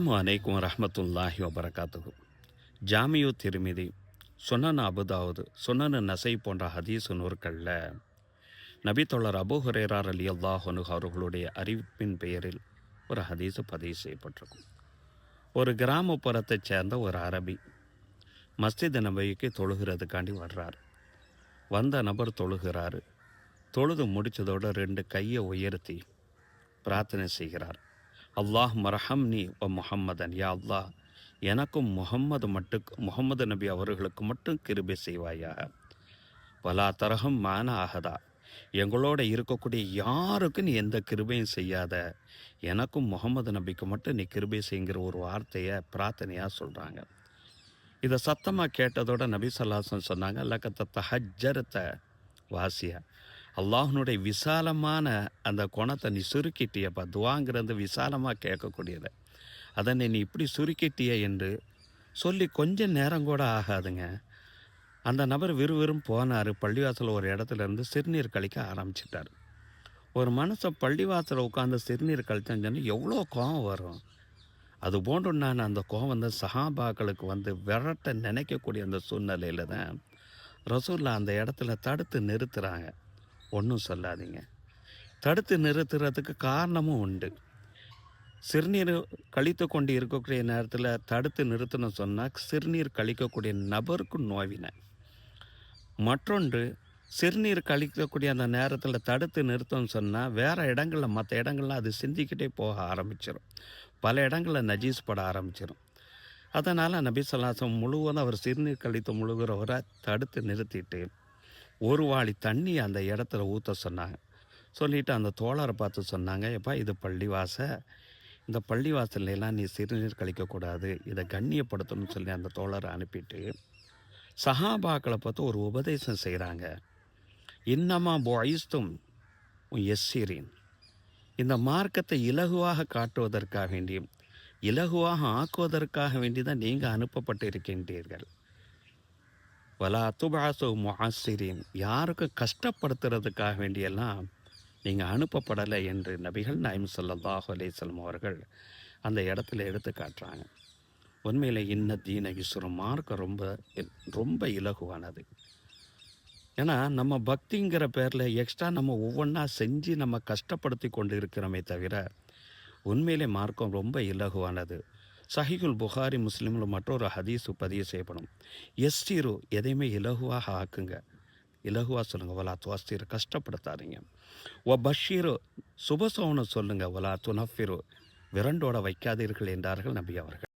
அலைக்கும் ரஹமத்துல்லாஹி வபரகாத்துகு ஜாமியு திருமிதி சுனன் அபுதாவது சுனனு நசை போன்ற ஹதீசு நூற்களில் நபித்தோழர் அபு ஹுரேரார் அலி அல்லாஹனு அவர்களுடைய அறிவிப்பின் பெயரில் ஒரு ஹதீஸு பதிவு செய்யப்பட்டிருக்கும். ஒரு கிராமப்புறத்தைச் சேர்ந்த ஒரு அரபி மஸ்ஜித் நபிக்கு தொழுகிறதுக்காண்டி வர்றார். வந்த நபர் தொழுகிறாரு. தொழுது முடித்ததோடு ரெண்டு கையை உயர்த்தி பிரார்த்தனை செய்கிறார். அல்லாஹ் மரஹம்னி ஒ முஹம்மதன். யா அல்லாஹ் எனக்கும் முகம்மது மட்டும் முகமது நபி அவர்களுக்கு மட்டும் கிருபை செய்வாயாக. பலா தரகம் மான ஆகதா எங்களோட இருக்கக்கூடிய யாருக்கும் நீ எந்த கிருபையும் செய்யாத. எனக்கும் முகமது நபிக்கு மட்டும் நீ கிருபை செய்கிற ஒரு வார்த்தையை பிரார்த்தனையாக சொல்கிறாங்க இதை சத்தமாக கேட்டதோட நபி சொல்லாசன் சொன்னாங்க லக்கத்த தஹஜரத்தை வாசியா. அல்லாஹனுடைய விசாலமான அந்த குணத்தை நீ சுருக்கிட்டியப்பா. துவாங்கிறது விசாலமாக கேட்கக்கூடியது. அதை நீ இப்படி சுருக்கிட்டிய என்று சொல்லி கொஞ்சம் நேரம் கூட ஆகாதுங்க. அந்த நபர் விறுவிறும் போனார். பள்ளிவாசல் ஒரு இடத்துல இருந்து சிறுநீர் கழிக்க ஆரம்பிச்சிட்டார். ஒரு மனுஷன் பள்ளிவாசலில் உட்காந்து சிறுநீர் கழிச்சேன்னு சொன்னா எவ்வளோ கோவம் வரும். அது போன்று நான் அந்த கோவம் வந்து சஹாபாக்களுக்கு வந்து விரட்ட நினைக்கக்கூடிய அந்த சூழ்நிலையில் தான் ரசூல்லா அந்த இடத்துல தடுத்து நிறுத்துகிறாங்க ஒன்றும் சொல்லாதீங்க. தடுத்து நிறுத்துறதுக்கு காரணமும் உண்டு. சிறுநீர் கழித்து கொண்டு இருக்கக்கூடிய நேரத்தில் தடுத்து நிறுத்தணும் சொன்னால் சிறுநீர் கழிக்கக்கூடிய நபருக்கு நோவினை. மற்றொன்று சிறுநீர் கழிக்கக்கூடிய அந்த நேரத்தில் தடுத்து நிறுத்தம்னு சொன்னால் வேறு இடங்களில் மற்ற இடங்கள்லாம் அது சிந்திக்கிட்டே போக ஆரம்பிச்சிடும் பல இடங்களில் நஜீஸ் பட ஆரம்பிச்சிடும் அதனால் நபி சொல்லாசம் முழுவதும் அவர் சிறுநீர் கழித்து முழுகிறவரை தடுத்து நிறுத்திட்டு ஒரு வாளி தண்ணி அந்த இடத்துல ஊற்ற சொன்னாங்க. சொல்லிவிட்டு அந்த தோழரை பார்த்து சொன்னாங்க எப்பா இது பள்ளிவாச. இந்த பள்ளிவாசல்லாம் நீ சிறுநீர் கழிக்கக்கூடாது இதை கண்ணியப்படுத்தணும்னு சொல்லி அந்த தோழரை அனுப்பிட்டு சஹாபாக்களை பார்த்து ஒரு உபதேசம் செய்கிறாங்க இன்னமா பொய்ஸ்தும் எஸ்ஸீரின் இந்த மார்க்கத்தை இலகுவாக காட்டுவதற்காக வேண்டியும் இலகுவாக ஆக்குவதற்காக வேண்டி தான் நீங்கள் அனுப்பப்பட்டு இருக்கின்றீர்கள். வலா துபாசு முஹாசிரின் யாருக்கும் கஷ்டப்படுத்துறதுக்காக வேண்டியெல்லாம் நீங்கள் அனுப்பப்படலை என்று நபிகள் நாயம் சல்லாஹு அலேசல்லம் அவர்கள் அந்த இடத்துல எடுத்து காட்டுறாங்க. உண்மையில் இன்ன தீன ஈஸ்வரம் மார்க்கம் ரொம்ப ரொம்ப இலகுவானது. ஏன்னா நம்ம பக்திங்கிற பேரில் எக்ஸ்ட்ரா நம்ம ஒவ்வொன்றா செஞ்சு நம்ம கஷ்டப்படுத்தி கொண்டு இருக்கிறோமே தவிர உண்மையிலே மார்க்கம் ரொம்ப இலகுவானது. சஹிகுல் புகாரி முஸ்லீமில் மற்றொரு ஹதீஸு பதிவு செய்யப்படும். எஸ்டீரு எதையுமே இலகுவாக ஆக்குங்க. இலகுவாக சொல்லுங்கள் வலா துவாஸ்தீர் கஷ்டப்படுத்தாதீங்க. ஒ பஷீரு சுபசோன்னு சொல்லுங்கள் வலா துனஃபிரு விரண்டோட வைக்காதீர்கள் என்றார்கள் நபி அவர்கள்.